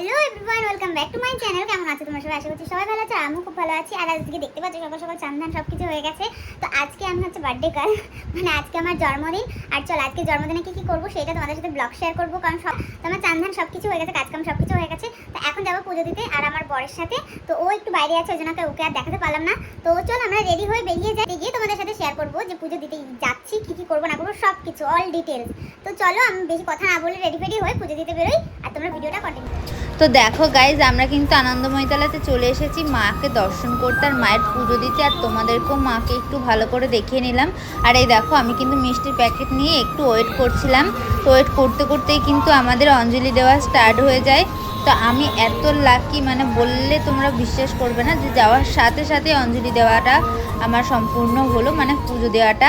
Everyone welcome back to my channel কেমন আছো তোমরা সবাই? আশা করছি সবাই ভালো আছো, আমিও খুব ভালো আছি। আর আজকে দেখতে পাচ্ছ সকাল সকাল চান্দান সব কিছু হয়ে গেছে। তো আজকে আমি হচ্ছে বার্থডে গার্ল মানে আজকে আমার জন্মদিন। আর চল, আজকে জন্মদিনে কি কি করব সেটা তোমাদের সাথে ব্লগ শেয়ার করব, কারণ সব তো আমার চান্দান সব কিছু হয়ে গেছে কাজকাম সব কিছু হয়ে গেছে। তো এখন যাব পুজো দিতে আর আমার বরের সাথে। তো ও একটু বাইরে আছে, ওই জন্য ওকে আর দেখাতে পারলাম না। তো চল, আমরা রেডি হয়ে বেরিয়ে যাই। গিয়ে তোমাদের সাথে শেয়ার করব যে পুজো দিতে যাচ্ছি, কি কি করব না করব সব কিছু অল ডিটেলস তো চলো, আমি বেশি কথা না বলে রেডি ফেডি হয়ে পুজো দিতে বেরোই। আর তোমরা ভিডিওটা কন্টিনিউ তো দেখো গাইজ আমরা কিন্তু আনন্দময়তলাতে চলে এসেছি। মাকে দর্শন করতে আর মায়ের পুজো দিতে। আর তোমাদেরকেও মাকে একটু ভালো করে দেখিয়ে নিলাম। আর এই দেখো, আমি কিন্তু মিষ্টির প্যাকেট নিয়ে একটু ওয়েট করছিলাম। তো ওয়েট করতে করতেই কিন্তু আমাদের অঞ্জলি দেওয়া স্টার্ট হয়ে যায়। তো আমি এত লাকি মানে বললে তোমরা বিশ্বাস করবে না যে যাওয়ার সাথে সাথে অঞ্জলি দেওয়াটা আমার সম্পূর্ণ হলো মানে পুজো দেওয়াটা।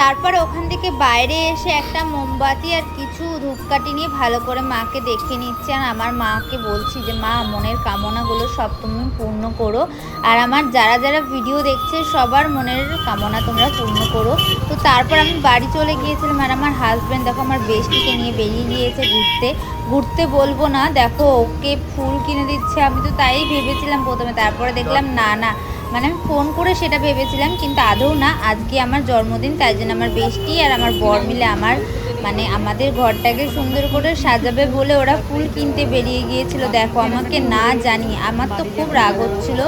তারপরে ওখান থেকে বাইরে এসে একটা মোমবাতি আর কিছু ধূপকাঠি নিয়ে ভালো করে মাকে দেখে নিচ্ছে। আর আমার মাকে বলছি যে, মা, মনের কামনাগুলো সব তুমি পূর্ণ করো। আর আমার যারা যারা ভিডিও দেখছে, সবার মনের কামনা তোমরা পূর্ণ করো। তো তারপর আমি বাড়ি চলে গিয়েছিলাম আর আমার হাজব্যান্ড দেখো আমার বেস্টিকে নিয়ে বেরিয়ে গিয়েছে ঘুরতে। ঘুরতে বলব না, দেখো ওকে ফুল কিনে দিচ্ছে। আমি তো তাই ভেবেছিলাম প্রথমে, তারপরে দেখলাম না না। মানে আমি ফোন করে সেটা ভেবেছিলাম, কিন্তু আদৌ না। আজকে আমার জন্মদিন, তাই জন্য আমার বেষ্টি আর আমার বর মিলে আমার মানে আমাদের ঘরটাকে সুন্দর করে সাজাবে বলে ওরা ফুল কিনতে বেরিয়ে গিয়েছিল। দেখো, আমাকে না জানি আমার তো খুব রাগ হচ্ছিল।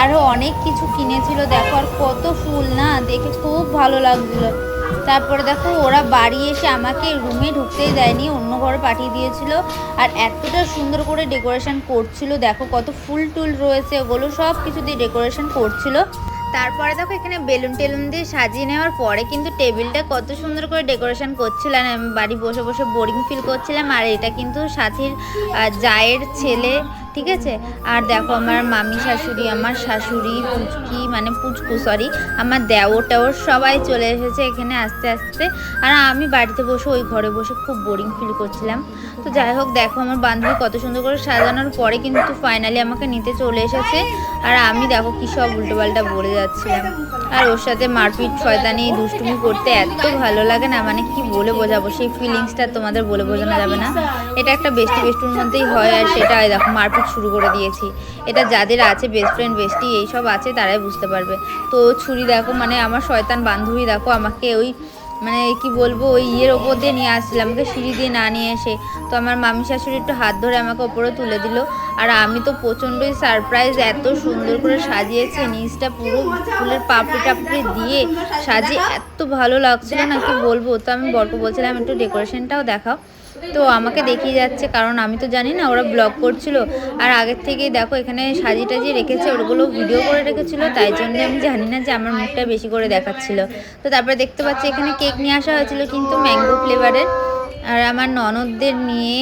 আরও অনেক কিছু কিনেছিল। দেখো, আর কত ফুল না, দেখে খুব ভালো লাগছিল। তারপরে দেখো, ওরা বাড়ি এসে আমাকে রুমে ঢুকতেই দেয়নি, অন্য ঘরে পাঠিয়ে দিয়েছিল। আর এতটা সুন্দর করে ডেকোরেশন করছিল, দেখো কত ফুল টুল রয়েছে, ওগুলো সব কিছু দিয়ে ডেকোরেশন করছিল। তারপরে দেখো, এখানে বেলুন টেলুন দিয়ে সাজিয়ে নেওয়ার পরে কিন্তু টেবিলটা কত সুন্দর করে ডেকোরেশন করছিলাম আমি বাড়ি বসে বসে বোরিং ফিল করছিলাম, আর এটা কিন্তু সাথীর জায়ের ছেলে ঠিক আছে? আর দেখো আমার মামি শাশুড়ি, আমার শাশুড়ি পুচকি মানে পুচকু সরি আমার দেওর টেওর সবাই চলে এসেছে এখানে আস্তে আস্তে। আর আমি বাড়িতে বসে, ওই ঘরে বসে খুব বোরিং ফিল করছিলাম। তো যাই হোক, দেখো আমার বান্ধবী কত সুন্দর করে সাজানোর পরে কিন্তু ফাইনালি আমাকে নিতে চলে এসেছে। আর আমি দেখো কী সব উল্টোপাল্টা বলে যাচ্ছিলাম। আর ওর সাথে মারপিট, শয়তানি, দুষ্টুমি করতে এত ভালো লাগে না মানে কি বলে বোঝাবো? সেই ফিলিংসটা তোমাদের বলে বোঝানো যাবে না। এটা একটা বেস্টি বেস্টুর মধ্যেই হয়, আর সেটা দেখো, মারপিট শুরু করে দিয়েছি। এটা যাদের আছে বেস্ট ফ্রেন্ড বেস্টি এইসব আছে, তারাই বুঝতে পারবে। তো ছুরি দেখো মানে আমার শয়তান বান্ধবী দেখো, আমাকে ওই মানে কি বলব, ওই ইয়ের ওপর দিয়ে নিয়ে আসছিল, আমাকে সিঁড়ি দিয়ে না নিয়ে এসে। তো আমার মামি শাশুড়ি একটু হাত ধরে আমাকে ওপরে তুলে দিল। আর আমি তো প্রচণ্ডই সারপ্রাইজ এত সুন্দর করে সাজিয়েছে, নিচটা পুরো ফুলের পাপড়ি টাপড়ি দিয়ে সাজিয়ে, এত ভালো লাগছিল না, কি বলব? তো আমি বরকে বলছিলাম, একটু ডেকোরেশনটাও দেখাও। তো আমাকে দেখিয়ে যাচ্ছে, কারণ আমি তো জানি না, ওরা ব্লগ করছিল। আর আগের থেকেই দেখো, এখানে সাজি টাজি রেখেছে, ওগুলো ভিডিও করে রেখেছিল, তাই জন্য আমি জানি না যে আমার মুখটা বেশি করে দেখাচ্ছিল। তো তারপরে দেখতে পাচ্ছি, এখানে কেক নিয়ে আসা হয়েছিল কিন্তু ম্যাঙ্গো ফ্লেভারের আর আমার ননদদের নিয়ে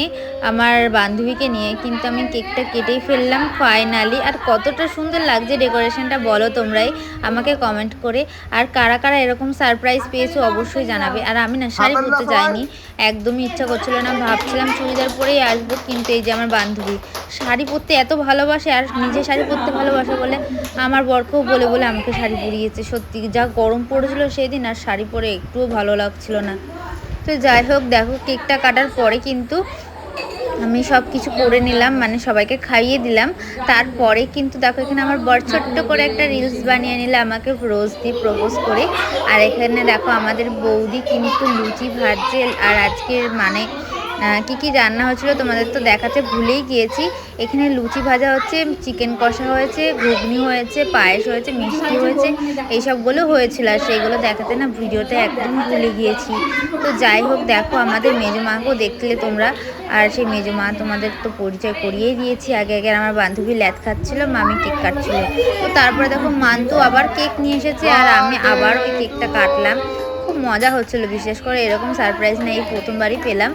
আমার বান্ধবীকে নিয়ে কিন্তু আমি কেকটা কেটেই ফেললাম ফাইনালি আর কতটা সুন্দর লাগছে ডেকোরেশনটা বলো তোমরাই আমাকে কমেন্ট করে। আর কারা কারা এরকম সারপ্রাইজ পেয়েছ অবশ্যই জানাবে। আর আমি না শাড়ি পরতে যাইনি একদমই ইচ্ছা করছিল না ভাবছিলাম চুড়িদার পরেই আসব কিন্তু এই যে আমার বান্ধবী শাড়ি পরতে এত ভালোবাসে আর নিজে শাড়ি পরতে ভালোবাসে বলে আমার বরকেও বলে বলে আমাকে শাড়ি পরিয়েছে। সত্যি যা গরম পড়েছিল সেদিন আর শাড়ি পরে একটুও ভালো লাগছিল না। তো যাই হোক, দেখো কেকটা কাটার পরে কিন্তু আমি সব কিছু করে নিলাম মানে সবাইকে খাইয়ে দিলাম। তারপরে কিন্তু দেখো, এখানে আমার বর ছোট্ট করে একটা রিলস বানিয়ে নিলে, আমাকে রোজ দিয়ে প্রপোজ করে। আর এখানে দেখো, আমাদের বৌদি কিন্তু লুচি ভাজছে, আর আজকের মানে কি কি রান্না হয়েছিল তোমাদের তো দেখাতে ভুলেই গিয়েছি। এখানে লুচি ভাজা হচ্ছে, চিকেন কষা হয়েছে, ঘুগনি হয়েছে, পায়েস হয়েছে, মিষ্টি হয়েছে, এইসবগুলো হয়েছিল আর সেইগুলো দেখাতে না ভিডিওতে একদম ভুলে গিয়েছি। তো যাই হোক, দেখো আমাদের মেজো মাকেও দেখলে তোমরা। আর সেই মেজো মা তোমাদের তো পরিচয় করিয়েই দিয়েছি। আগে আগে আমার বান্ধবী ল্যাদ খাচ্ছিল, মামি কেক কাটছিল। তো তারপরে দেখো মান্তু আবার কেক নিয়ে এসেছে আর আমি আবার ওই কেকটা কাটলাম। খুব মজা হচ্ছিল, বিশেষ করে এরকম সারপ্রাইজ না এই প্রথমবারই পেলাম।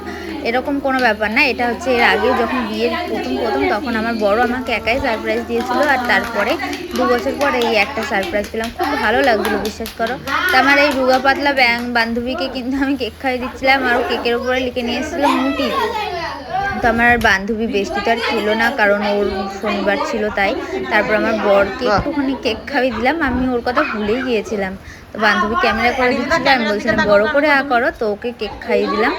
এরকম কোনো ব্যাপার না। এটা হচ্ছে এর আগে যখন বিয়ের প্রথম প্রথম তখন আমার বড় আমাকে একাই সারপ্রাইজ দিয়েছিল আর তারপরে দু বছর পরে এই একটা সারপ্রাইজ পেলাম। খুব ভালো লাগছিল বিশ্বাস করো। তা আমার এই রুগা পাতলা ব্যাং বান্ধবীকে কিন্তু আমি কেক খাইয়ে দিচ্ছিলাম আর কেকের উপরে লিখে নিয়ে এসেছিল মুটি। তো আমার বান্ধবী বেশি তো আর খেলো না কারণ ওর শনিবার ছিল তাই। তারপর আমার বরকে একটুখানি কেক খাইয়ে দিলাম। আমি ওর কথা ভুলেই গিয়েছিলাম। তো বান্ধবী ক্যামেরা করে দিচ্ছিল আমি বলছিলাম বড় করে আ করো তো ওকে কেক খাইয়ে দিলাম।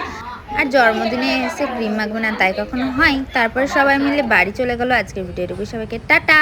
আর জন্মদিনে এসে ক্রিম মাখবে না, তাই কখনো হয়? তারপরে সবাই মিলে বাড়ি চলে গেলো আজকের ভিডিওটুকু। সবাইকে টাটা!